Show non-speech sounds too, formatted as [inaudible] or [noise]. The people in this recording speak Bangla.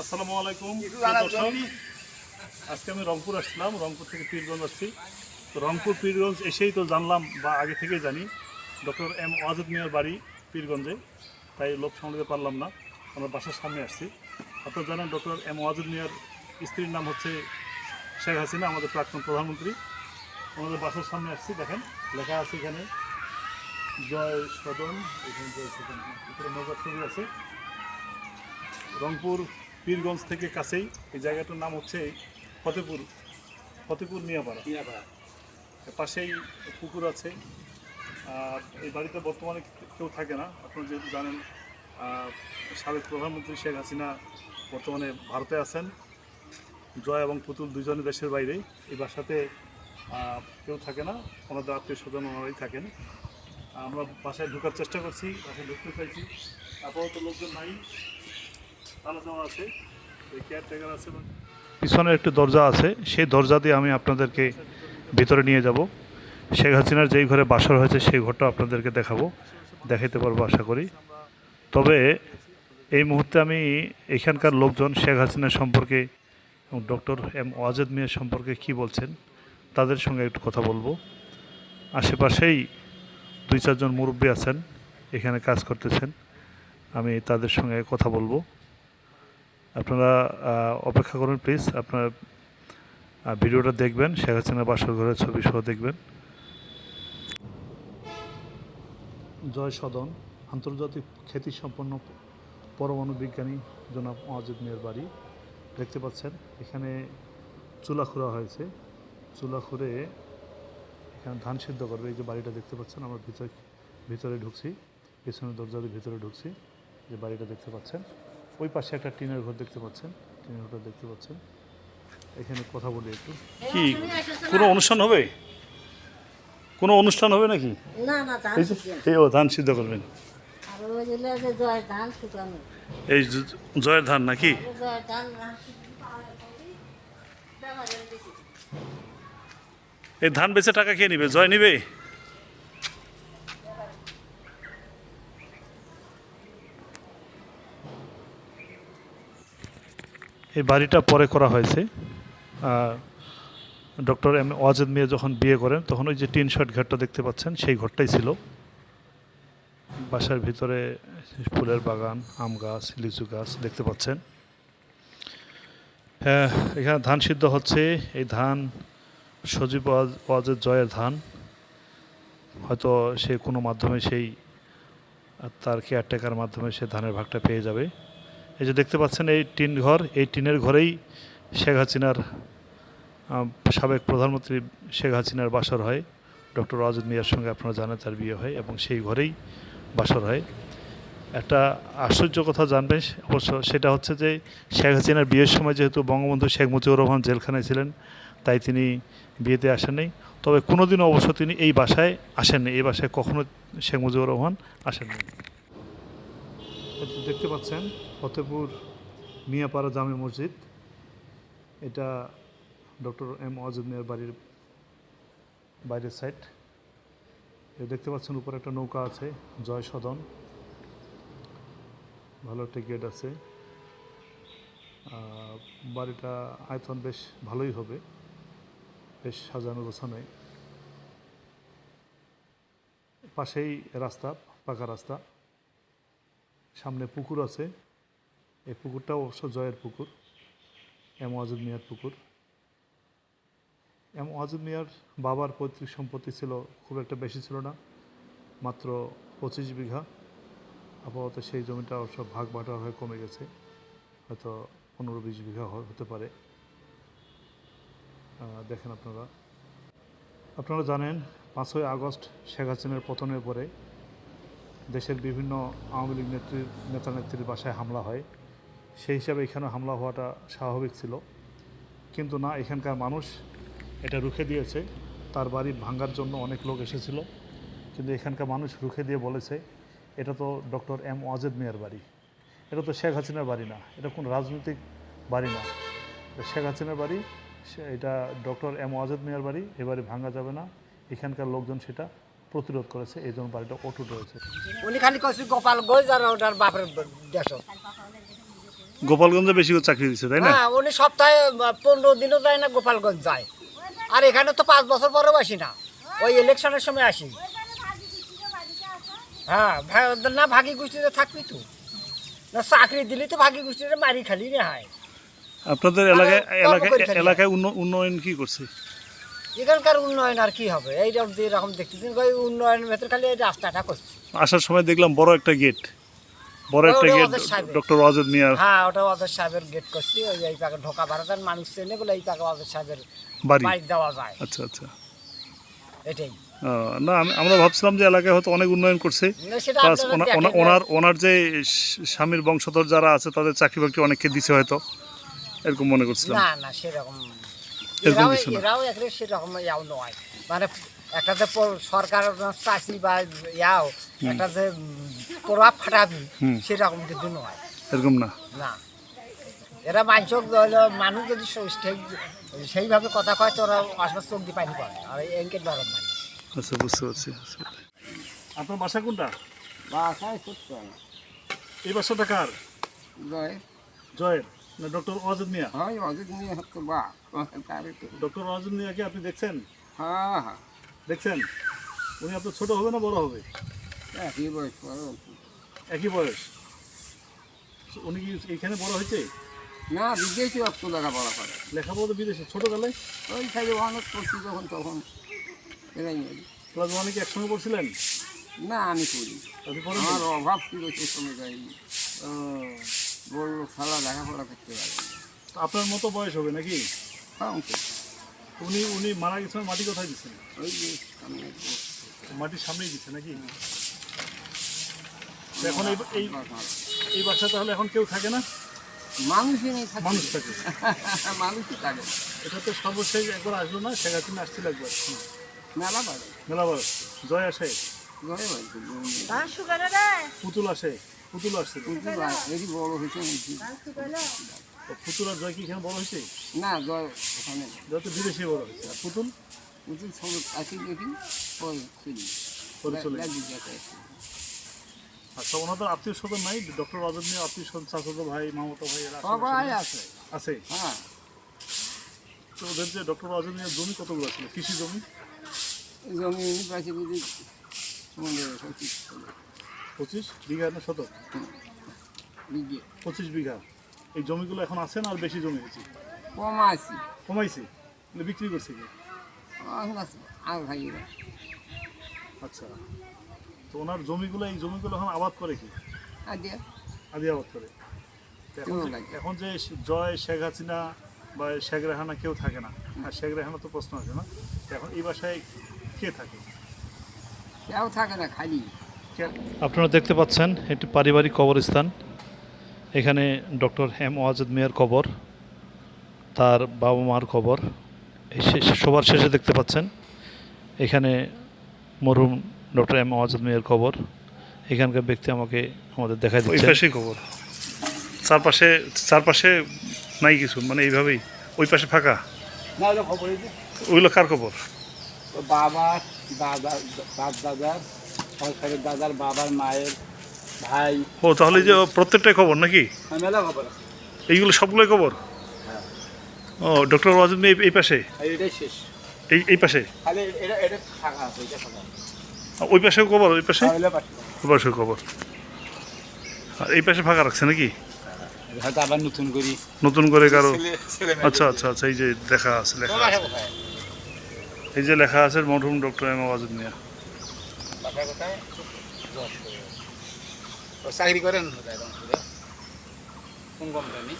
আসসালামু আলাইকুম আজকে আমি রংপুর আসছিলাম রংপুর থেকে পীরগঞ্জ আসছি। তো রংপুর পীরগঞ্জ এসেই তো জানলাম বা আগে থেকেই জানি ডক্টর এম ওয়াজুদ মিয়ার বাড়ি পীরগঞ্জে। তাই লোক সামলাতে পারলাম না আমরা বাসার সামনে আসছি। আপনারা জানেন ডক্টর এম ওয়াজুদ মিয়ার স্ত্রীর নাম হচ্ছে শেখ হাসিনা আমাদের প্রাক্তন প্রধানমন্ত্রী। আমাদের বাসার সামনে আসছি দেখেন লেখা আছে এখানে জয় সদন এখানে জয় সদন উপরে নৌকার ছবি আছে। রংপুর পীরগঞ্জ থেকে কাছেই এই জায়গাটার নাম হচ্ছে ফতেপুর ফতেপুর মিয়াপাড়া। পাশেই পুকুর আছে। আর এই বাড়িতে বর্তমানে কেউ থাকে না। আপনারা যেহেতু জানেন সাবেক প্রধানমন্ত্রী শেখ হাসিনা বর্তমানে ভারতে আছেন। জয় এবং পুতুল দুজনে দেশের বাইরে। এই বাসাতে কেউ থাকে না। ওনাদের আত্মীয় স্বজন ওনারাই থাকেন। আমরা বাসায় ঢোকার চেষ্টা করছি বাসায় ঢুকতে চাইছি। আপাতত লোকজন নাই। পিছনে একটি দরজা আছে, সেই দরজা দিয়ে আমি আপনাদেরকে ভিতরে নিয়ে যাব। শেখ হাসিনার যেই ঘরে বাসর হয়েছে সেই ঘরটা আপনাদেরকে দেখাবো, দেখাইতে পারব আশা করি। তবে এই মুহূর্তে আমি এখানকার লোকজন, শেখ হাসিনা সম্পর্কে এবং ডক্টর এম ওয়াজেদ মিয়া সম্পর্কে কি বলছেন, তাদের সঙ্গে একটু কথা বলব। আশেপাশেই দুই চারজন মুরব্বী আছেন, এখানে কাজ করতেছেন, আমি তাদের সঙ্গে কথা বলব। আপনারা অপেক্ষা করুন প্লিজ আপনারা ভিডিওটা দেখবেন, শেখ হাসিনা বাসর ঘরের ছবি সহ দেখবেন। জয় সদন, আন্তর্জাতিক খ্যাতিসম্পন্ন পরমাণু বিজ্ঞানী জনাব ওয়াজেদ মেয়ের বাড়ি। দেখতে পাচ্ছেন, এখানে চুলা খুঁড়া হয়েছে। চুলা খুঁড়ে এখানে ধান সিদ্ধ করবে। এই যে বাড়িটা দেখতে পাচ্ছেন, আমরা ভিতরে ভিতরে ঢুকছি, পেছনের দরজা দিয়ে ভিতরে ঢুকছি, যে বাড়িটা দেখতে পাচ্ছেন। ওই পাশে একটা টিনের ঘর দেখতে পাচ্ছেন টিনের ঘরটা দেখতে পাচ্ছেন। এখানে কথা বলি একটু। কি কোনো অনুষ্ঠান হবে? কোনো অনুষ্ঠান হবে নাকি? না না ধান এই ও ধান সিদ্ধ করবেন। আর ওই যে যে জয় ধান শুকানো এই জয়ের ধান নাকি। এই ধান বেচে টাকা খেয়ে নিবে? জয় নিবে? এই বাড়িটা পরে করা হয়েছে। ডক্টর এম ওয়াজেদ মিয়া যখন বিয়ে করেন, তখন ওই যে টিন শার্ট ঘরটা দেখতে পাচ্ছেন, সেই ঘরটাই ছিল। বাসার ভিতরে ফুলের বাগান, আম গাছ, লিচু গাছ দেখতে পাচ্ছেন। হ্যাঁ এখানে ধান সিদ্ধ হচ্ছে। এই ধান, সজীব ওয়াজ- ওয়াজের জয়ের ধান। হয়তো সে কোনো মাধ্যমে সেই, তার কেয়ারটেকার মাধ্যমে সে ধানের ভাগটা পেয়ে যাবে। এই যে দেখতে পাচ্ছেন, এই টিন ঘর, এই টিনের ঘরেই শেখ হাসিনার সাবেক প্রধানমন্ত্রী শেখ হাসিনার বাসর হয়। ডক্টর ওয়াজুদ মিয়ার সঙ্গে আপনারা জানেন তার বিয়ে হয় এবং সেই ঘরেই বাসর হয়। একটা আশ্চর্য কথা জানবেন অবশ্য সেটা হচ্ছে যে, শেখ হাসিনার বিয়ের সময় যেহেতু বঙ্গবন্ধু শেখ মুজিবুর রহমান জেলখানায় ছিলেন, তাই তিনি বিয়েতে আসেননি তবে কোনোদিনও অবশ্য তিনি এই বাসায় আসেননি এই বাসায় কখনো শেখ মুজিবুর রহমান আসেননি দেখতে পাচ্ছেন ফতেপুর মিয়াপাড়া জামে মসজিদ। এটা ডক্টর এম ওয়াজুদ মিয়ার বাড়ির বাইরের সাইড। দেখতে পাচ্ছেন, উপরে একটা নৌকা আছে, জয় সদন। ভালো একটা গেট আছে। বাড়িটা আয়তন বেশ ভালোই হবে, বেশ সাজানো গোছানো পাশেই রাস্তা, পাকা রাস্তা। সামনে পুকুর আছে। এই পুকুরটা অবশ্য জয়ের পুকুর, এম ওয়াজুদ মিয়ার পুকুর। এম ওয়াজুদ মিয়ার বাবার পৈতৃক সম্পত্তি ছিল, খুব একটা বেশি ছিল না, মাত্র পঁচিশ বিঘা। আপাতত সেই জমিটা অবশ্য ভাগ বাটোয়ার হয়ে কমে গেছে, হয়তো পনেরো বিশ বিঘা হতে পারে। দেখেন আপনারা। আপনারা জানেন, পাঁচই আগস্ট শেখ হাসিনার পতনের পরে দেশের বিভিন্ন আওয়ামী লীগ নেত্রীর নেতা নেত্রীর বাসায় হামলা হয়। সেই হিসাবে এখানে হামলা হওয়াটা স্বাভাবিক ছিল। কিন্তু না, এখানকার মানুষ এটা রুখে দিয়েছে। তার বাড়ি ভাঙ্গার জন্য অনেক লোক এসেছিল। কিন্তু এখানকার মানুষ রুখে দিয়ে বলেছে, এটা তো ডক্টর এম ওয়াজেদ মিয়ার বাড়ি। এটা তো শেখ হাসিনার বাড়ি না। এটা কোনো রাজনৈতিক বাড়ি না। শেখ হাসিনার বাড়ি এটা ডক্টর এম ওয়াজেদ মিয়ার বাড়ি। এবারে বাড়ি ভাঙা যাবে না। এখানকার লোকজন সেটা প্রতিরোধ করেছে এই জন্য বাড়িটা অটুট রয়েছে। উনি খালি কইছি গোপাল গই যারা বাপের দেশ। গোপালগঞ্জে বেশি করে চাকরি দিচ্ছে তাই না? হ্যাঁ উনি সপ্তাহে পনেরো দিনও যায় না গোপালগঞ্জ যায়। আর এখানে তো পাঁচ বছর পরেও আসি না। ওই ইলেকশনের সময় আসি। হ্যাঁ না ভাগি গোষ্ঠীতে থাকবি তো না চাকরি দিলি তো ভাগি গোষ্ঠীতে মারি খালি রে হয়। আপনাদের এলাকায় এলাকায় এলাকায় উন্নয়ন কি করছে? এখানকার উন্নয়ন আর কি হবে? এইরকম যেরকম দেখতেছেন ওই উন্নয়নের ভেতর খালি এই রাস্তাটা করছে। আসার সময় দেখলাম বড় একটা গেট বড় একটা গেট ডক্টর ওয়াজেদ মিয়ার। হ্যাঁ ওটা অজয় সাহেবের গেট করছি। ওই এই পাকে ঢোকা ভারতের মানুষ চেনে বলে এই পাকে অজয় সাহেবের বাড়ি। দেওয়া যায়। আচ্ছা আচ্ছা। এটাই। না আমরা ভাবছিলাম যে এলাকায় হয়তো অনেক উন্নয়ন করছে। প্লাস। ওনার ওনার যে স্বামীর বংশধর যারা আছে তাদের চাকরি বাকরি অনেককে দিছে হয়তো। এরকম মনে করছিলাম। না না সেরকম এরকম এরাও কিছু না। এরাও একটা সেরকম ইয়াও নয়। মানে একটা যে সরকার চাষি বা ইয়াও একটা যে প্রভাব খাটাবি সেরকম কিন্তু নয়। এরকম না? না। এরা মানুষক হলো মানুষ যদি সেইভাবে কথা কয় তো ওরা আসবার চোখ দিয়ে পানি পড়ে আর এনকে নরম মানে আচ্ছা বুঝতে পারছি আচ্ছা। আপনার বাসা কোনটা? বাসায় এই বাসাটা কার? হয় জয়ের? না ডক্টর ওয়াজেদ মিয়া? হয় অযোগ নিয়ে হতো বা ডক্টর ওয়াজেদ মিয়াকে আপনি দেখছেন? হ্যাঁ হ্যাঁ। দেখছেন? উনি আপনার ছোট হবে না বড় হবে? একই বয়স একই বয়স। উনি কি এইখানে বড় হয়েছে? না বিদেশি অর্থ লেখাপড়া করে। লেখাপড়া তো বিদেশে ছোটবেলায়? ওই খালি অনেক করছি যখন তখন এরাই ক্লাস ওয়ানে কি একসঙ্গে পড়ছিলেন? না আমি করি আমার অভাব ছিল সে সময় যাই আহ, বড় লোক ছাড়া লেখাপড়া করতে পারে। তো আপনার মতো বয়স হবে নাকি? হ্যাঁ উনি উনি মারা গেছেন মাটি কোথায় দিচ্ছেন? ওই যে সামনে মাটির সামনেই দিচ্ছে নাকি? এখন এই এই এই বাসা তাহলে এখন কেউ থাকে না? মানুষই নেই থাকে। মানুষ থাকে। [laughs] মানুষই থাকে। এটা তো সর্বশেষ একবার আসলো না আসছিল একবার। মেলা বাড়ে। জয় আসে। রে পুতুল আসে। পুতুল আসছে তো। এটি বড় হয়েছে পুতুল। আর জয় কি এখানে বড় হয়েছে? না জয় ওখানে জয় তো বিদেশে বড় হয়েছে। আর পুতুল? উচিত সব আসি দেখি পরে চলি। পরে চলে। আচ্ছা ওনাদের আত্মীয় স্বজন নাই? ডক্টর রাজন নিয়ে আত্মীয় স্বজন চাচাতো ভাই মামাতো ভাই এরা সবাই আছে। আছে? হ্যাঁ। তো ওদের যে ডক্টর রাজন নিয়ে জমি কতগুলো ছিল কৃষি জমি? জমি পাশে বুঝি। পঁচিশ বিঘা না শতক? পঁচিশ বিঘা। এই জমিগুলো এখন আছে না আর বেশি জমি আছি? কমাইছে। বিক্রি করছে কি? আচ্ছা। তো ওনার জমিগুলো এই জমিগুলো এখন আবাদ করে কি? আদি আবাদ করে। এখন যে- জয় শেখ হাসিনা বা শেখ রেহানা কেউ থাকে না আর শেখ রেহানা তো প্রশ্ন আছে না? এখন এই বাসায় কে থাকে? কেউ থাকে না খালি। আপনারা দেখতে পাচ্ছেন একটি পারিবারিক কবরস্থান। এখানে ডক্টর এম ওয়াজেদ মিয়ার কবর তার বাবা মার কবর এই শেষ- সবার শেষে দেখতে পাচ্ছেন। এখানে মরহুম ডক্টর এম ওয়াজেদ মিয়ার কবর এখানকার ব্যক্তি আমাকে আমাদের দেখা দিচ্ছে। ওই পাশেই কবর। চারপাশে চারপাশে নাই কিছু মানে এইভাবেই। ওই পাশে ফাঁকা। না হলে খবর এই যে ওইগুলো কার কবর? তো বাবার দাদা দাদার সরকারের দাদার বাবার মায়ের ভাই। ও তাহলে যে প্রত্যেকটাই খবর নাকি? হ্যাঁ, মেলা খবর। এইগুলো সবগুলোই খবর? ও ডক্টর ওয়াজেদ মিয়া এই- পাশে? এটাই শেষ। এই এই পাশে? খালি এটা এটা ফাঁকা আছে এটা ফাঁকা ওই পাশে কবর ওই পাশে? ওই পাশে কবর আর এই পাশে ফাঁকা রাখছে নাকি? হয়তো আবার নতুন করি। নতুন করে কারও আচ্ছা আচ্ছা আচ্ছা এই যে লেখা আছে লেখা আছে। এই যে লেখা আছে মরহুম ডক্টর এম ওয়াজেদ মিয়া। বাসা কোথায় চাকরি করেন? কোন কোম্পানি